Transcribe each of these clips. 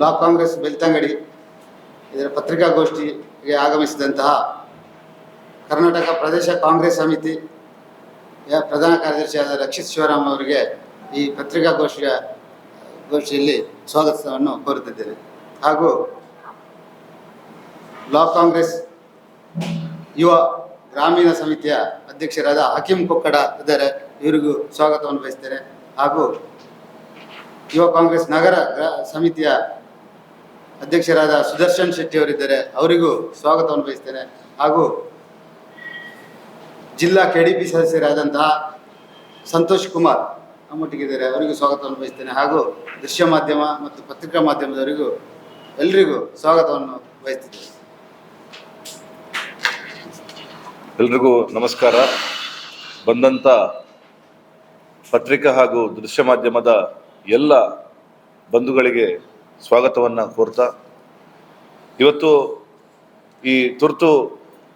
Block Congress Belthangady ಇದರ ಪತ್ರಿಕಾಗೋಷ್ಠಿಗೆ ಆಗಮಿಸಿದಂತಹ ಕರ್ನಾಟಕ ಪ್ರದೇಶ ಕಾಂಗ್ರೆಸ್ ಸಮಿತಿ ಪ್ರಧಾನ ಕಾರ್ಯದರ್ಶಿಯಾದ ರಕ್ಷಿತ್ ಶಿವರಾಮ್ ಅವರಿಗೆ ಈ ಪತ್ರಿಕಾಗೋಷ್ಠಿಯ ಗೋಷ್ಠಿಯಲ್ಲಿ ಸ್ವಾಗತವನ್ನು ಕೋರುತ್ತಿದ್ದೇನೆ ಹಾಗೂ ಬ್ಲಾಕ್ ಕಾಂಗ್ರೆಸ್ ಯುವ ಗ್ರಾಮೀಣ ಸಮಿತಿಯ ಅಧ್ಯಕ್ಷರಾದ ಹಕೀಂ ಕೊಕ್ಕಡ ಇದ್ದಾರೆ. ಇವರಿಗೂ ಸ್ವಾಗತವನ್ನು ಬಯಸ್ತೇನೆ. ಹಾಗೂ ಯುವ ಕಾಂಗ್ರೆಸ್ ನಗರ ಗ್ರಾ- ಸಮಿತಿಯ ಅಧ್ಯಕ್ಷರಾದ ಸುದರ್ಶನ್ ಶೆಟ್ಟಿ ಅವರಿದ್ದಾರೆ, ಅವರಿಗೂ ಸ್ವಾಗತವನ್ನು ಬಯಸ್ತೇನೆ. ಹಾಗೂ ಜಿಲ್ಲಾ ಕೆ ಡಿ ಪಿ ಸದಸ್ಯರಾದಂತಹ ಸಂತೋಷ್ ಕುಮಾರ್ ನಮ್ಮೊಟ್ಟಿಗಿದ್ದಾರೆ, ಅವರಿಗೂ ಸ್ವಾಗತವನ್ನು ಬಯಸ್ತೇನೆ. ಹಾಗೂ ದೃಶ್ಯ ಮಾಧ್ಯಮ ಮತ್ತು ಪತ್ರಿಕಾ ಮಾಧ್ಯಮದವರಿಗೂ ಎಲ್ರಿಗೂ ಸ್ವಾಗತವನ್ನು ಬಯಸ್ತಿದ್ದೇನೆ. ಎಲ್ರಿಗೂ ನಮಸ್ಕಾರ. ಬಂದಂಥ ಪತ್ರಿಕಾ ಹಾಗೂ ದೃಶ್ಯ ಮಾಧ್ಯಮದ ಎಲ್ಲ ಬಂಧುಗಳಿಗೆ ಸ್ವಾಗತವನ್ನು ಕೋರ್ತಾ, ಇವತ್ತು ಈ ತುರ್ತು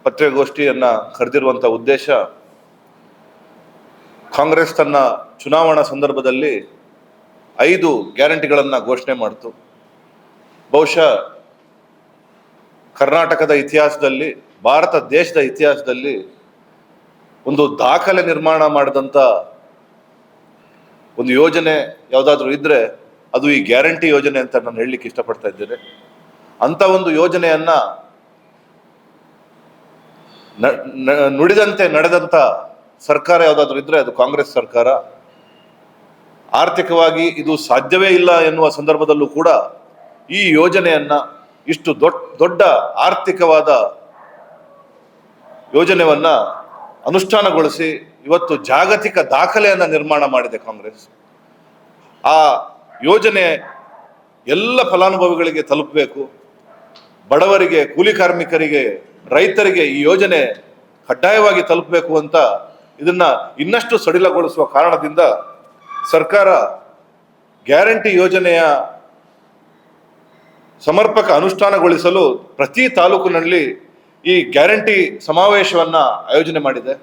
ಪತ್ರಿಕಾಗೋಷ್ಠಿಯನ್ನು ಕರೆದಿರುವಂಥ ಉದ್ದೇಶ, ಕಾಂಗ್ರೆಸ್ ತನ್ನ ಚುನಾವಣಾ ಸಂದರ್ಭದಲ್ಲಿ ಐದು ಗ್ಯಾರಂಟಿಗಳನ್ನು ಘೋಷಣೆ ಮಾಡಿತು. ಬಹುಶಃ ಕರ್ನಾಟಕದ ಇತಿಹಾಸದಲ್ಲಿ, ಭಾರತ ದೇಶದ ಇತಿಹಾಸದಲ್ಲಿ ಒಂದು ದಾಖಲೆ ನಿರ್ಮಾಣ ಮಾಡಿದಂಥ ಒಂದು ಯೋಜನೆ ಯಾವುದಾದ್ರೂ ಇದ್ರೆ ಅದು ಈ ಗ್ಯಾರಂಟಿ ಯೋಜನೆ ಅಂತ ನಾನು ಹೇಳಲಿಕ್ಕೆ ಇಷ್ಟಪಡ್ತಾ ಇದ್ದೇನೆ. ಅಂತ ಒಂದು ಯೋಜನೆಯನ್ನ ನುಡಿದಂತೆ ನಡೆದಂತ ಸರ್ಕಾರ ಯಾವುದಾದ್ರೂ ಇದ್ರೆ ಅದು ಕಾಂಗ್ರೆಸ್ ಸರ್ಕಾರ. ಆರ್ಥಿಕವಾಗಿ ಇದು ಸಾಧ್ಯವೇ ಇಲ್ಲ ಎನ್ನುವ ಸಂದರ್ಭದಲ್ಲೂ ಕೂಡ ಈ ಯೋಜನೆಯನ್ನ ಇಷ್ಟು ದೊಡ್ಡ ದೊಡ್ಡ ಆರ್ಥಿಕವಾದ ಯೋಜನೆಯನ್ನ ಅನುಷ್ಠಾನಗೊಳಿಸಿ ಇವತ್ತು ಜಾಗತಿಕ ದಾಖಲೆಯನ್ನ ನಿರ್ಮಾಣ ಮಾಡಿದೆ ಕಾಂಗ್ರೆಸ್. ಆ ಯೋಜನೆ ಎಲ್ಲ ಫಲಾನುಭವಿಗಳಿಗೆ ತಲುಪಬೇಕು. ಬಡವರಿಗೆ, ಕೂಲಿ ಕಾರ್ಮಿಕರಿಗೆ, ರೈತರಿಗೆ ಈ ಯೋಜನೆ ಕಡ್ಡಾಯವಾಗಿ ತಲುಪಬೇಕು ಅಂತ ಇದನ್ನ ಇನ್ನಷ್ಟು ಸಡಿಲಗೊಳಿಸುವ ಕಾರಣದಿಂದ ಸರ್ಕಾರ ಗ್ಯಾರಂಟಿ ಯೋಜನೆಯ ಸಮರ್ಪಕ ಅನುಷ್ಠಾನಗೊಳಿಸಲು ಪ್ರತಿ ತಾಲೂಕಿನಲ್ಲಿ ಈ ಗ್ಯಾರಂಟಿ ಸಮಾವೇಶವನ್ನು ಆಯೋಜನೆ ಮಾಡಿದೆ.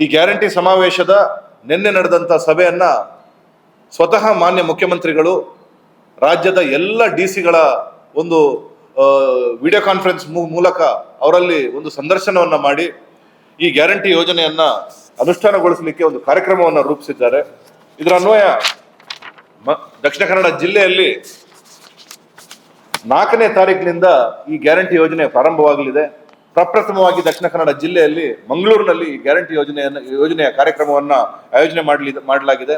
ಈ ಗ್ಯಾರಂಟಿ ಸಮಾವೇಶದ ನಿನ್ನೆ ನಡೆದಂಥ ಸಭೆಯನ್ನ ಸ್ವತಃ ಮಾನ್ಯ ಮುಖ್ಯಮಂತ್ರಿಗಳು, ರಾಜ್ಯದ ಎಲ್ಲ ಡಿ ಸಿಗಳ ಒಂದು ವಿಡಿಯೋ ಕಾನ್ಫರೆನ್ಸ್ ಮೂಲಕ ಅವರಲ್ಲಿ ಒಂದು ಸಂದರ್ಶನವನ್ನ ಮಾಡಿ, ಈ ಗ್ಯಾರಂಟಿ ಯೋಜನೆಯನ್ನ ಅನುಷ್ಠಾನಗೊಳಿಸಲಿಕ್ಕೆ ಒಂದು ಕಾರ್ಯಕ್ರಮವನ್ನು ರೂಪಿಸಿದ್ದಾರೆ. ಇದರ ಅನ್ವಯ ದಕ್ಷಿಣ ಕನ್ನಡ ಜಿಲ್ಲೆಯಲ್ಲಿ ನಾಲ್ಕನೇ ತಾರೀಕಿನಿಂದ ಈ ಗ್ಯಾರಂಟಿ ಯೋಜನೆ ಪ್ರಾರಂಭವಾಗಲಿದೆ. ಪ್ರಪ್ರಥಮವಾಗಿ ದಕ್ಷಿಣ ಕನ್ನಡ ಜಿಲ್ಲೆಯಲ್ಲಿ ಮಂಗಳೂರಿನಲ್ಲಿ ಈ ಗ್ಯಾರಂಟಿ ಯೋಜನೆಯನ್ನು, ಯೋಜನೆಯ ಕಾರ್ಯಕ್ರಮವನ್ನು ಆಯೋಜನೆ ಮಾಡಲಿ ಮಾಡಲಾಗಿದೆ.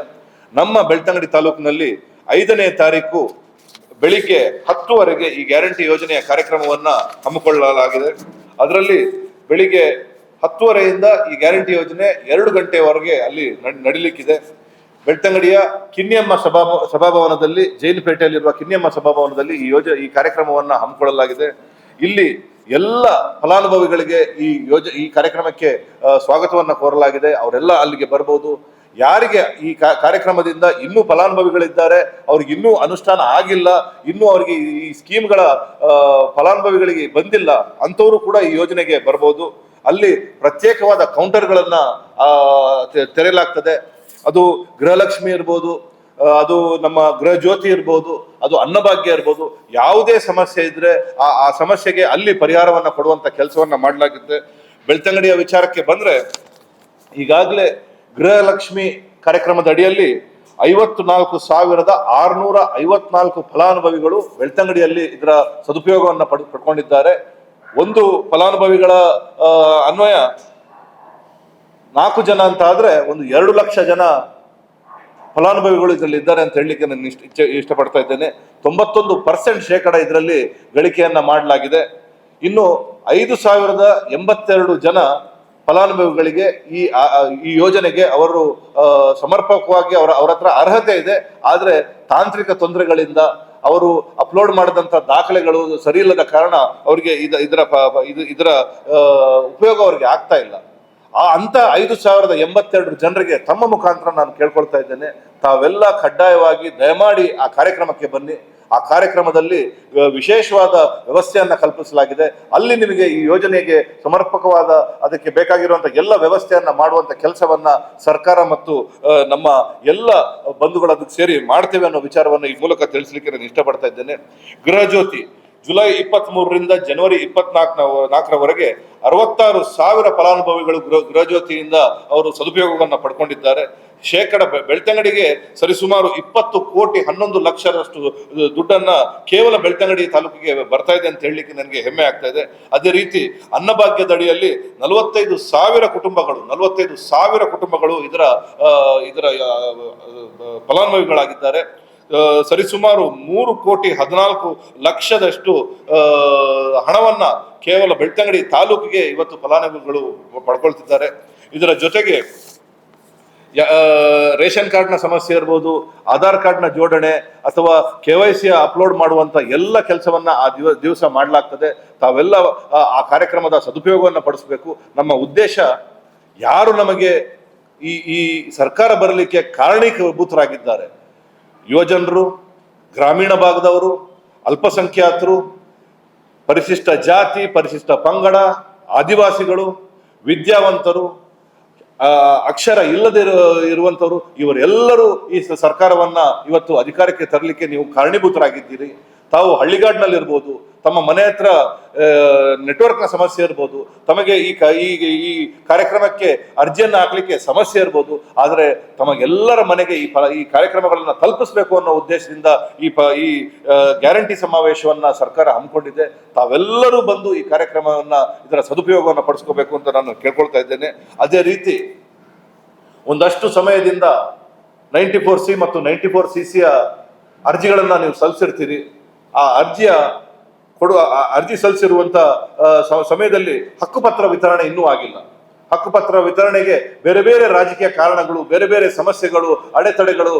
ನಮ್ಮ ಬೆಳ್ತಂಗಡಿ ತಾಲೂಕಿನಲ್ಲಿ ಐದನೇ ತಾರೀಕು ಬೆಳಿಗ್ಗೆ ಹತ್ತುವರೆಗೆ ಈ ಗ್ಯಾರಂಟಿ ಯೋಜನೆಯ ಕಾರ್ಯಕ್ರಮವನ್ನ ಹಮ್ಮಿಕೊಳ್ಳಲಾಗಿದೆ. ಅದರಲ್ಲಿ ಬೆಳಿಗ್ಗೆ ಹತ್ತುವರೆಯಿಂದ ಈ ಗ್ಯಾರಂಟಿ ಯೋಜನೆ ಎರಡು ಗಂಟೆವರೆಗೆ ಅಲ್ಲಿ ನಡೀಲಿಕ್ಕಿದೆ. ಬೆಳ್ತಂಗಡಿಯ ಕಿನ್ನಿಯಮ್ಮ ಸಭಾ ಸಭಾಭವನದಲ್ಲಿ ಜೈನಪೇಟೆಯಲ್ಲಿರುವ ಕಿನ್ನಿಯಮ್ಮ ಸಭಾಭವನದಲ್ಲಿ ಈ ಯೋಜನೆ ಈ ಕಾರ್ಯಕ್ರಮವನ್ನು ಹಮ್ಮಿಕೊಳ್ಳಲಾಗಿದೆ. ಇಲ್ಲಿ ಎಲ್ಲ ಫಲಾನುಭವಿಗಳಿಗೆ ಈ ಯೋಜ, ಈ ಕಾರ್ಯಕ್ರಮಕ್ಕೆ ಸ್ವಾಗತವನ್ನ ಕೋರಲಾಗಿದೆ. ಅವರೆಲ್ಲ ಅಲ್ಲಿಗೆ ಬರ್ಬೋದು. ಯಾರಿಗೆ ಈ ಕಾರ್ಯಕ್ರಮದಿಂದ ಇನ್ನೂ ಫಲಾನುಭವಿಗಳಿದ್ದಾರೆ, ಅವ್ರಿಗೆ ಇನ್ನೂ ಅನುಷ್ಠಾನ ಆಗಿಲ್ಲ, ಇನ್ನೂ ಅವರಿಗೆ ಈ ಸ್ಕೀಮ್ಗಳ ಫಲಾನುಭವಿಗಳಿಗೆ ಬಂದಿಲ್ಲ, ಅಂಥವರು ಕೂಡ ಈ ಯೋಜನೆಗೆ ಬರ್ಬೋದು. ಅಲ್ಲಿ ಪ್ರತ್ಯೇಕವಾದ ಕೌಂಟರ್ಗಳನ್ನು ತೆರೆಯಲಾಗ್ತದೆ. ಅದು ಗೃಹಲಕ್ಷ್ಮಿ ಇರ್ಬೋದು ಅದು ನಮ್ಮ ಗೃಹ ಜ್ಯೋತಿ ಇರ್ಬೋದು, ಅದು ಅನ್ನಭಾಗ್ಯ ಇರ್ಬೋದು. ಯಾವುದೇ ಸಮಸ್ಯೆ ಇದ್ರೆ ಆ ಆ ಸಮಸ್ಯೆಗೆ ಅಲ್ಲಿ ಪರಿಹಾರವನ್ನ ಕೊಡುವಂತ ಕೆಲಸವನ್ನ ಮಾಡಲಾಗುತ್ತೆ. ಬೆಳ್ತಂಗಡಿಯ ವಿಚಾರಕ್ಕೆ ಬಂದ್ರೆ ಈಗಾಗಲೇ ಗೃಹಲಕ್ಷ್ಮಿ ಕಾರ್ಯಕ್ರಮದ ಅಡಿಯಲ್ಲಿ ಐವತ್ತು ನಾಲ್ಕು ಸಾವಿರದ ಆರುನೂರ ಐವತ್ನಾಲ್ಕು ಫಲಾನುಭವಿಗಳು ಬೆಳ್ತಂಗಡಿಯಲ್ಲಿ ಇದರ ಸದುಪಯೋಗವನ್ನು ಪಡ್, ಪಡ್ಕೊಂಡಿದ್ದಾರೆ. ಒಂದು ಫಲಾನುಭವಿಗಳ ಅನ್ವಯ ನಾಲ್ಕು ಜನ ಅಂತ ಆದ್ರೆ ಒಂದು ಎರಡು ಲಕ್ಷ ಜನ ಫಲಾನುಭವಿಗಳು ಇದರಲ್ಲಿ ಇದ್ದಾರೆ ಅಂತ ಹೇಳಲಿಕ್ಕೆ ನಾನು ಇಷ್ಟ, ಇಚ್ಛೆ, ಇಷ್ಟಪಡ್ತಾ ಇದ್ದೇನೆ. ತೊಂಬತ್ತೊಂದು ಪರ್ಸೆಂಟ್ ಶೇಕಡ ಇದರಲ್ಲಿ ಗಳಿಕೆಯನ್ನ ಮಾಡಲಾಗಿದೆ. ಇನ್ನು ಐದು ಸಾವಿರದ ಎಂಬತ್ತೆರಡು ಜನ ಫಲಾನುಭವಿಗಳಿಗೆ ಈ ಈ ಯೋಜನೆಗೆ ಅವರು ಸಮರ್ಪಕವಾಗಿ ಅವರ ಅವರ ಹತ್ರ ಅರ್ಹತೆ ಇದೆ. ಆದರೆ ತಾಂತ್ರಿಕ ತೊಂದರೆಗಳಿಂದ ಅವರು ಅಪ್ಲೋಡ್ ಮಾಡಿದಂಥ ದಾಖಲೆಗಳು ಸರಿ ಇಲ್ಲದ ಕಾರಣ ಅವರಿಗೆ ಇದ, ಇದರ ಇದರ ಉಪಯೋಗ ಅವರಿಗೆ ಆಗ್ತಾ ಇಲ್ಲ. ಆ ಅಂತ ಐದು ಸಾವಿರದ ಎಂಬತ್ತೆರಡು ಜನರಿಗೆ ತಮ್ಮ ಮುಖಾಂತರ ನಾನು ಕೇಳ್ಕೊಳ್ತಾ ಇದ್ದೇನೆ. ತಾವೆಲ್ಲ ಕಡ್ಡಾಯವಾಗಿ ದಯಮಾಡಿ ಆ ಕಾರ್ಯಕ್ರಮಕ್ಕೆ ಬನ್ನಿ. ಆ ಕಾರ್ಯಕ್ರಮದಲ್ಲಿ ವಿಶೇಷವಾದ ವ್ಯವಸ್ಥೆಯನ್ನು ಕಲ್ಪಿಸಲಾಗಿದೆ. ಅಲ್ಲಿ ನಿಮಗೆ ಈ ಯೋಜನೆಗೆ ಸಮರ್ಪಕವಾದ, ಅದಕ್ಕೆ ಬೇಕಾಗಿರುವಂಥ ಎಲ್ಲ ವ್ಯವಸ್ಥೆಯನ್ನು ಮಾಡುವಂಥ ಕೆಲಸವನ್ನು ಸರ್ಕಾರ ಮತ್ತು ನಮ್ಮ ಎಲ್ಲ ಬಂಧುಗಳು ಸೇರಿ ಮಾಡ್ತೇವೆ ಅನ್ನೋ ವಿಚಾರವನ್ನು ಈ ಮೂಲಕ ತಿಳಿಸಲಿಕ್ಕೆ ನಾನು ಇಷ್ಟಪಡ್ತಾ ಇದ್ದೇನೆ. ಗೃಹ ಜ್ಯೋತಿ ಜುಲೈ ಇಪ್ಪತ್ತ್ ಮೂರರಿಂದ ಜನವರಿ ಇಪ್ಪತ್ನಾಲ್ಕನ ನಾಲ್ಕರವರೆಗೆ ಅರವತ್ತಾರು ಸಾವಿರ ಫಲಾನುಭವಿಗಳು ಗೃಹ ಗೃಹಜ್ಯೋತಿಯಿಂದ ಅವರು ಸದುಪಯೋಗವನ್ನು ಪಡ್ಕೊಂಡಿದ್ದಾರೆ. ಶೇಕಡ ಬೆಳ್ತಂಗಡಿಗೆ ಸರಿಸುಮಾರು ಇಪ್ಪತ್ತು ಕೋಟಿ ಹನ್ನೊಂದು ಲಕ್ಷದಷ್ಟು ದುಡ್ಡನ್ನ ಕೇವಲ ಬೆಳ್ತಂಗಡಿ ತಾಲೂಕಿಗೆ ಬರ್ತಾ ಇದೆ ಅಂತ ಹೇಳಲಿಕ್ಕೆ ನನಗೆ ಹೆಮ್ಮೆ ಆಗ್ತಾ ಇದೆ. ಅದೇ ರೀತಿ ಅನ್ನಭಾಗ್ಯದಡಿಯಲ್ಲಿ ನಲವತ್ತೈದು ಸಾವಿರ ಕುಟುಂಬಗಳು, ನಲವತ್ತೈದು ಸಾವಿರ ಕುಟುಂಬಗಳು ಇದರ ಇದರ ಫಲಾನುಭವಿಗಳಾಗಿದ್ದಾರೆ. ಸರಿಸುಮಾರು ಮೂರು ಕೋಟಿ ಹದಿನಾಲ್ಕು ಲಕ್ಷದಷ್ಟು ಹಣವನ್ನ ಕೇವಲ ಬೆಳ್ತಂಗಡಿ ತಾಲೂಕಿಗೆ ಇವತ್ತು ಫಲಾನುಭವಿಗಳು ಪಡ್ಕೊಳ್ತಿದ್ದಾರೆ. ಇದರ ಜೊತೆಗೆ ರೇಷನ್ ಕಾರ್ಡ್ನ ಸಮಸ್ಯೆ ಇರ್ಬೋದು, ಆಧಾರ್ ಕಾರ್ಡ್ನ ಜೋಡಣೆ, ಅಥವಾ ಕೆ ವೈ ಸಿ ಅಪ್ಲೋಡ್ ಮಾಡುವಂತ ಎಲ್ಲ ಕೆಲಸವನ್ನ ಆ ದಿವ, ದಿವಸ ಮಾಡಲಾಗ್ತದೆ. ತಾವೆಲ್ಲ, ಆ- ಕಾರ್ಯಕ್ರಮದ ಸದುಪಯೋಗವನ್ನು ಪಡಿಸಬೇಕು. ನಮ್ಮ ಉದ್ದೇಶ, ಯಾರು ನಮಗೆ ಈ ಈ ಸರ್ಕಾರ ಬರಲಿಕ್ಕೆ ಕಾರಣೀಭೂತರಾಗಿದ್ದಾರೆ ಯುವಜನರು, ಗ್ರಾಮೀಣ ಭಾಗದವರು, ಅಲ್ಪಸಂಖ್ಯಾತರು, ಪರಿಶಿಷ್ಟ ಜಾತಿ, ಪರಿಶಿಷ್ಟ ಪಂಗಡ, ಆದಿವಾಸಿಗಳು, ವಿದ್ಯಾವಂತರು ಅಕ್ಷರ ಇಲ್ಲದೆ ಇರುವಂಥವರು ಇವರೆಲ್ಲರೂ ಈ ಸರ್ಕಾರವನ್ನ ಇವತ್ತು ಅಧಿಕಾರಕ್ಕೆ ತರಲಿಕ್ಕೆ ನೀವು ಕಾರಣೀಭೂತರಾಗಿದ್ದೀರಿ. ತಾವು ಹಳ್ಳಿಗಾಡಿನಲ್ಲಿ ಇರ್ಬೋದು ತಮ್ಮ ಮನೆ ಹತ್ರ ನೆಟ್ವರ್ಕ್ನ ಸಮಸ್ಯೆ ಇರ್ಬೋದು, ತಮಗೆ ಈ ಈ ಕಾರ್ಯಕ್ರಮಕ್ಕೆ ಅರ್ಜಿಯನ್ನು ಹಾಕಲಿಕ್ಕೆ ಸಮಸ್ಯೆ ಇರ್ಬೋದು, ಆದರೆ ತಮಗೆಲ್ಲರ ಮನೆಗೆ ಈ ಈ ಕಾರ್ಯಕ್ರಮಗಳನ್ನು ತಲುಪಿಸಬೇಕು ಅನ್ನೋ ಉದ್ದೇಶದಿಂದ ಈ ಪ, ಈ ಗ್ಯಾರಂಟಿ ಸಮಾವೇಶವನ್ನು ಸರ್ಕಾರ ಹಮ್ಮಿಕೊಂಡಿದೆ. ತಾವೆಲ್ಲರೂ ಬಂದು ಈ ಕಾರ್ಯಕ್ರಮವನ್ನು, ಇದರ ಸದುಪಯೋಗವನ್ನು ಪಡಿಸ್ಕೋಬೇಕು ಅಂತ ನಾನು ಕೇಳ್ಕೊಳ್ತಾ ಇದ್ದೇನೆ. ಅದೇ ರೀತಿ, ಒಂದಷ್ಟು ಸಮಯದಿಂದ ನೈಂಟಿ ಫೋರ್ ಸಿ ಮತ್ತು ನೈಂಟಿ ಫೋರ್ ಸಿ ಸಿಯ ಅರ್ಜಿಗಳನ್ನು ನೀವು ಸಲ್ಲಿಸಿರ್ತೀರಿ. ಆ ಅರ್ಜಿಯ ಕೊಡುವ ಅರ್ಜಿ ಸಲ್ಲಿಸಿರುವಂತ ಸಮಯದಲ್ಲಿ ಹಕ್ಕುಪತ್ರ ವಿತರಣೆ ಇನ್ನೂ ಆಗಿಲ್ಲ. ಹಕ್ಕುಪತ್ರ ವಿತರಣೆಗೆ ಬೇರೆ ಬೇರೆ ರಾಜಕೀಯ ಕಾರಣಗಳು, ಬೇರೆ ಬೇರೆ ಸಮಸ್ಯೆಗಳು, ಅಡೆತಡೆಗಳು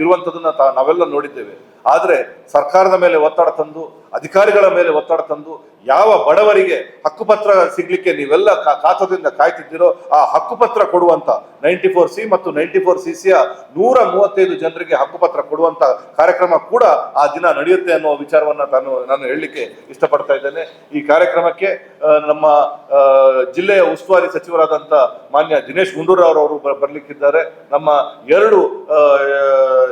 ಇರುವಂತದನ್ನ ನಾವೆಲ್ಲ ನೋಡಿದ್ದೇವೆ. ಆದ್ರೆ ಸರ್ಕಾರದ ಮೇಲೆ ಒತ್ತಡ ತಂದು, ಅಧಿಕಾರಿಗಳ ಮೇಲೆ ಒತ್ತಡ ತಂದು, ಯಾವ ಬಡವರಿಗೆ ಹಕ್ಕುಪತ್ರ ಸಿಗ್ಲಿಕ್ಕೆ ನೀವೆಲ್ಲ ಕಾತದಿಂದ ಕಾಯ್ತಿದ್ದೀರೋ ಆ ಹಕ್ಕುಪತ್ರ ಕೊಡುವಂತ ನೈಂಟಿ ಫೋರ್ ಸಿ ಮತ್ತು ನೈಂಟಿ ಫೋರ್ ಸಿ ಸಿಯ ನೂರ ಮೂವತ್ತೈದು ಜನರಿಗೆ ಹಕ್ಕುಪತ್ರ ಕೊಡುವಂತ ಕಾರ್ಯಕ್ರಮ ಕೂಡ ಆ ದಿನ ನಡೆಯುತ್ತೆ ಅನ್ನುವ ವಿಚಾರವನ್ನ ನಾನು ನಾನು ಹೇಳಲಿಕ್ಕೆ ಇಷ್ಟಪಡ್ತಾ ಇದ್ದೇನೆ. ಈ ಕಾರ್ಯಕ್ರಮಕ್ಕೆ ನಮ್ಮ ಜಿಲ್ಲೆಯ ಉಸ್ತುವಾರಿ ಸಚಿವರಾದಂತ ಮಾನ್ಯ ದಿನೇಶ್ ಗುಂಡೂರಾವ್ ಅವರು ಬರ್ಲಿಕ್ಕಿದ್ದಾರೆ. ನಮ್ಮ ಎರಡು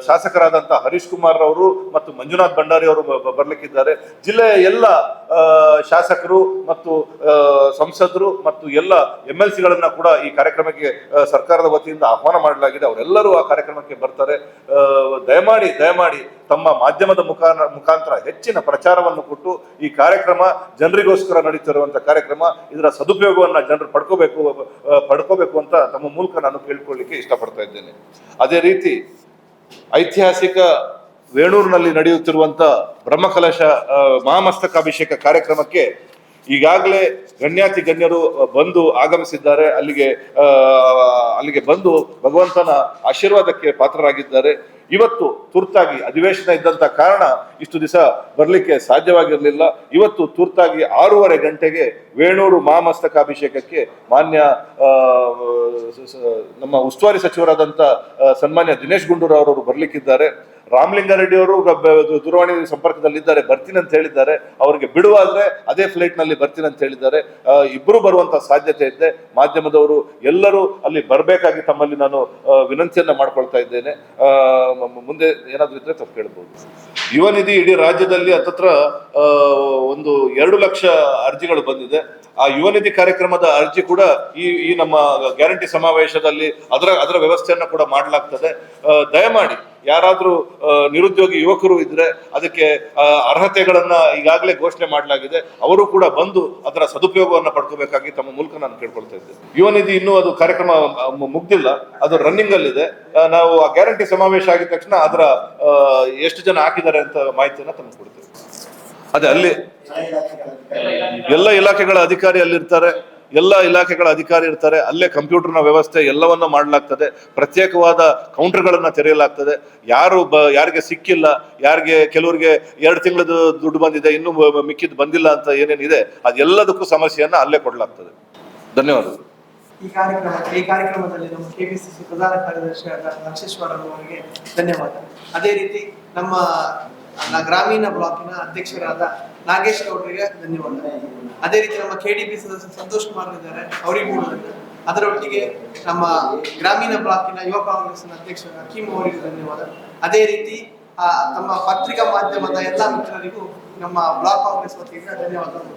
ಶಾಸಕರಾದಂಥ ಹರೀಶ್ ಕುಮಾರ್ ಅವರು ಮತ್ತು ಮಂಜುನಾಥ್ ಭಂಡಾರಿ ಅವರು ಬರ್ಲಿಕ್ಕಿದ್ದಾರೆ. ಜಿಲ್ಲೆಯ ಎಲ್ಲ ಶಾಸಕರು ಮತ್ತು ಸಂಸದರು ಮತ್ತು ಎಲ್ಲ ಎಂ ಎಲ್ ಸಿಗಳನ್ನ ಕೂಡ ಈ ಕಾರ್ಯಕ್ರಮಕ್ಕೆ ಸರ್ಕಾರದ ವತಿಯಿಂದ ಆಹ್ವಾನ ಮಾಡಲಾಗಿದೆ. ಅವರೆಲ್ಲರೂ ಆ ಕಾರ್ಯಕ್ರಮಕ್ಕೆ ಬರ್ತಾರೆ. ದಯಮಾಡಿ ದಯಮಾಡಿ ತಮ್ಮ ಮಾಧ್ಯಮದ ಮುಖಾನ, ಮುಖಾಂತರ ಹೆಚ್ಚಿನ ಪ್ರಚಾರವನ್ನು ಕೊಟ್ಟು ಈ ಕಾರ್ಯಕ್ರಮ ಜನರಿಗೋಸ್ಕರ ನಡೀತಿರುವಂತಹ ಕಾರ್ಯಕ್ರಮ, ಇದರ ಸದುಪಯೋಗವನ್ನ ಜನರು ಪಡ್ಕೋಬೇಕು ಪಡ್ಕೋಬೇಕು ಅಂತ ತಮ್ಮ ಮೂಲಕ ನಾನು ಕೇಳ್ಕೊಳ್ಳಿಕ್ಕೆ ಇಷ್ಟಪಡ್ತಾ ಇದ್ದೇನೆ. ಅದೇ ರೀತಿ ಐತಿಹಾಸಿಕ ವೇಣೂರಿನಲ್ಲಿ ನಡೆಯುತ್ತಿರುವಂತ ಬ್ರಹ್ಮಕಲಶ ಮಹಾಮಸ್ತಕ ಮಹಾಮಸ್ತಕಾಭಿಷೇಕ ಕಾರ್ಯಕ್ರಮಕ್ಕೆ ಈಗಾಗಲೇ ಗಣ್ಯಾತಿ ಗಣ್ಯರು ಬಂದು ಆಗಮಿಸಿದ್ದಾರೆ. ಅಲ್ಲಿಗೆ ಅಲ್ಲಿಗೆ ಬಂದು ಭಗವಂತನ ಆಶೀರ್ವಾದಕ್ಕೆ ಪಾತ್ರರಾಗಿದ್ದಾರೆ. ಇವತ್ತು ತುರ್ತಾಗಿ ಅಧಿವೇಶನ ಇದ್ದಂತ ಕಾರಣ ಇಷ್ಟು ದಿವಸ ಬರಲಿಕ್ಕೆ ಸಾಧ್ಯವಾಗಿರಲಿಲ್ಲ. ಇವತ್ತು ತುರ್ತಾಗಿ ಆರೂವರೆ ಗಂಟೆಗೆ ವೇಣೂರು ಮಹಾಮಸ್ತಕಾಭಿಷೇಕಕ್ಕೆ ಮಾನ್ಯ ನಮ್ಮ ಉಸ್ತುವಾರಿ ಸಚಿವರಾದಂತ ಸನ್ಮಾನ್ಯ ದಿನೇಶ್ ಗುಂಡೂರಾವ್ ಅವರು ಬರ್ಲಿಕ್ಕಿದ್ದಾರೆ. ರಾಮಲಿಂಗಾರೆಡ್ಡಿ ಅವರು ದೂರವಾಣಿ ಸಂಪರ್ಕದಲ್ಲಿದ್ದಾರೆ, ಬರ್ತೀನಿ ಅಂತ ಹೇಳಿದ್ದಾರೆ. ಅವರಿಗೆ ಬಿಡುವಾದ್ರೆ ಅದೇ ಫ್ಲೈಟ್ನಲ್ಲಿ ಬರ್ತೀನಿ ಅಂತ ಹೇಳಿದ್ದಾರೆ. ಇಬ್ಬರು ಬರುವಂತ ಸಾಧ್ಯತೆ ಇದೆ. ಮಾಧ್ಯಮದವರು ಎಲ್ಲರೂ ಅಲ್ಲಿ ಬರಬೇಕಾಗಿ ತಮ್ಮಲ್ಲಿ ನಾನು ವಿನಂತಿಯನ್ನ ಮಾಡ್ಕೊಳ್ತಾ ಇದ್ದೇನೆ. ಮುಂದೆ ಏನಾದರೂ ಇದ್ರೆ ತಪ್ಪು ಕೇಳ್ಬೋದು ಯುವ ನಿಧಿ ಇಡೀ ರಾಜ್ಯದಲ್ಲಿ ಹತ್ತತ್ರ ಒಂದು ಎರಡು ಲಕ್ಷ ಅರ್ಜಿಗಳು ಬಂದಿದೆ. ಆ ಯುವ ನಿಧಿ ಕಾರ್ಯಕ್ರಮದ ಅರ್ಜಿ ಕೂಡ ಈ ಈ ನಮ್ಮ ಗ್ಯಾರಂಟಿ ಸಮಾವೇಶದಲ್ಲಿ ಅದರ ಅದರ ವ್ಯವಸ್ಥೆಯನ್ನು ಕೂಡ ಮಾಡಲಾಗ್ತದೆ. ದಯಮಾಡಿ ಯಾರಾದ್ರೂ ನಿರುದ್ಯೋಗಿ ಯುವಕರು ಇದ್ರೆ ಅದಕ್ಕೆ ಅರ್ಹತೆಗಳನ್ನು ಈಗಾಗಲೇ ಘೋಷಣೆ ಮಾಡಲಾಗಿದೆ. ಅವರು ಕೂಡ ಬಂದು ಅದರ ಸದುಪಯೋಗವನ್ನು ಪಡ್ಕೋಬೇಕಾಗಿ ತಮ್ಮ ಮೂಲಕ ನಾನು ಕೇಳ್ಕೊಳ್ತಾ ಇದ್ದೆ. ಯುವ ನಿಧಿ ಇನ್ನೂ ಅದು ಕಾರ್ಯಕ್ರಮ ಮುಗ್ದಿಲ್ಲ. ಅದು ರನ್ನಿಂಗ್ ಅಲ್ಲಿದೆ. ನಾವು ಆ ಗ್ಯಾರಂಟಿ ಸಮಾವೇಶ ಆಗಿದ ತಕ್ಷಣ ಅದರ ಎಷ್ಟು ಜನ ಹಾಕಿದ್ದಾರೆ ಅಂತ ಮಾಹಿತಿಯನ್ನ ತಮಗೆ ಕೊಡ್ತೇವೆ ಅದೇ ಅಲ್ಲಿ ಎಲ್ಲ ಇಲಾಖೆಗಳ ಅಧಿಕಾರಿ ಅಲ್ಲಿರ್ತಾರೆ. ಎಲ್ಲ ಇಲಾಖೆಗಳ ಅಧಿಕಾರಿ ಇರ್ತಾರೆ, ಅಲ್ಲೇ ಕಂಪ್ಯೂಟರ್ನ ವ್ಯವಸ್ಥೆ ಎಲ್ಲವನ್ನ ಮಾಡಲಾಗ್ತದೆ. ಪ್ರತ್ಯೇಕವಾದ ಕೌಂಟರ್ಗಳನ್ನು ತೆರೆಯಲಾಗ್ತದೆ. ಯಾರು ಬ, ಯಾರಿಗೆ ಸಿಕ್ಕಿಲ್ಲ, ಯಾರಿಗೆ ಕೆಲವರಿಗೆ ಎರಡು ತಿಂಗಳದ್ದು ದುಡ್ಡು ಬಂದಿದೆ, ಇನ್ನೂ ಮಿಕ್ಕಿದ್ದು ಬಂದಿಲ್ಲ ಅಂತ ಏನೇನಿದೆ, ಅದೆಲ್ಲದಕ್ಕೂ ಸಮಸ್ಯೆಯನ್ನು ಅಲ್ಲೇ ಕೊಡಲಾಗ್ತದೆ. ಧನ್ಯವಾದಗಳು. ಈ ಕಾರ್ಯಕ್ರಮ, ಈ ಕಾರ್ಯಕ್ರಮದಲ್ಲಿ ನಮ್ಮ ಕೆಪಿಸಿಸಿ ಪ್ರಧಾನ ಕಾರ್ಯದರ್ಶಿಯಾದ ಲಕ್ಷೇಶ್ವರ ಅವರಿಗೆ ಧನ್ಯವಾದ. ಅದೇ ರೀತಿ ನಮ್ಮ ಗ್ರಾಮೀಣ ಬ್ಲಾಕಿನ ಅಧ್ಯಕ್ಷರಾದ ನಾಗೇಶ್ ಗೌಡರಿಗೆ ಧನ್ಯವಾದ. ಅದೇ ರೀತಿ ನಮ್ಮ ಕೆಡಿಪಿ ಸದಸ್ಯ ಸಂತೋಷ್ ಕುಮಾರ್ ಇದ್ದಾರೆ ಅವರಿಗೂ. ಅದರೊಟ್ಟಿಗೆ ನಮ್ಮ ಗ್ರಾಮೀಣ ಬ್ಲಾಕಿನ ಯುವ ಕಾಂಗ್ರೆಸ್ನ ಅಧ್ಯಕ್ಷ ಹಕೀಮ್ ಅವರಿಗೆ ಧನ್ಯವಾದ. ಅದೇ ರೀತಿ ಆ, ನಮ್ಮ ಪತ್ರಿಕಾ ಮಾಧ್ಯಮದ ಎಲ್ಲ ಮಿತ್ರರಿಗೂ ನಮ್ಮ ಬ್ಲಾಕ್ ಕಾಂಗ್ರೆಸ್ ವತಿಯಿಂದ ಧನ್ಯವಾದಗಳು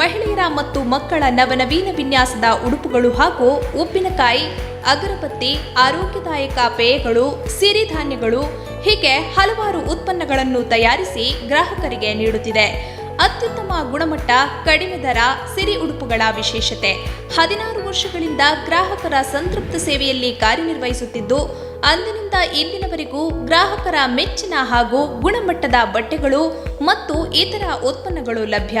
ಮಹಿಳೆಯರ ಮತ್ತು ಮಕ್ಕಳ ನವನವೀನ ವಿನ್ಯಾಸದ ಉಡುಪುಗಳು ಹಾಗೂ ಉಪ್ಪಿನಕಾಯಿ, ಅಗರಬತ್ತಿ, ಆರೋಗ್ಯದಾಯಕ ಪೇಯಗಳು, ಸಿರಿಧಾನ್ಯಗಳು, ಹೀಗೆ ಹಲವಾರು ಉತ್ಪನ್ನಗಳನ್ನು ತಯಾರಿಸಿ ಗ್ರಾಹಕರಿಗೆ ನೀಡುತ್ತಿದೆ. ಅತ್ಯುತ್ತಮ ಗುಣಮಟ್ಟ, ಕಡಿಮೆ ದರ, ಸಿರಿ ಉಡುಪುಗಳ ವಿಶೇಷತೆ. ಹದಿನಾರು ವರ್ಷಗಳಿಂದ ಗ್ರಾಹಕರ ಸಂತೃಪ್ತ ಸೇವೆಯಲ್ಲಿ ಕಾರ್ಯನಿರ್ವಹಿಸುತ್ತಿದ್ದು, ಅಂದಿನಿಂದ ಇಂದಿನವರೆಗೂ ಗ್ರಾಹಕರ ಮೆಚ್ಚಿನ ಹಾಗೂ ಗುಣಮಟ್ಟದ ಬಟ್ಟೆಗಳು ಮತ್ತು ಇತರ ಉತ್ಪನ್ನಗಳು ಲಭ್ಯ.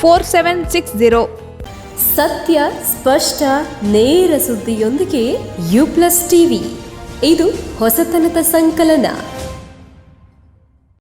four seven six zero ಸತ್ಯ ಸ್ಪಷ್ಟ ನೇರ ಸುದ್ದಿಯೊಂದಿಗೆ ಯು ಪ್ಲಸ್ ಟಿವಿ. ಇದು ಹೊಸತನದ ಸಂಕಲನ.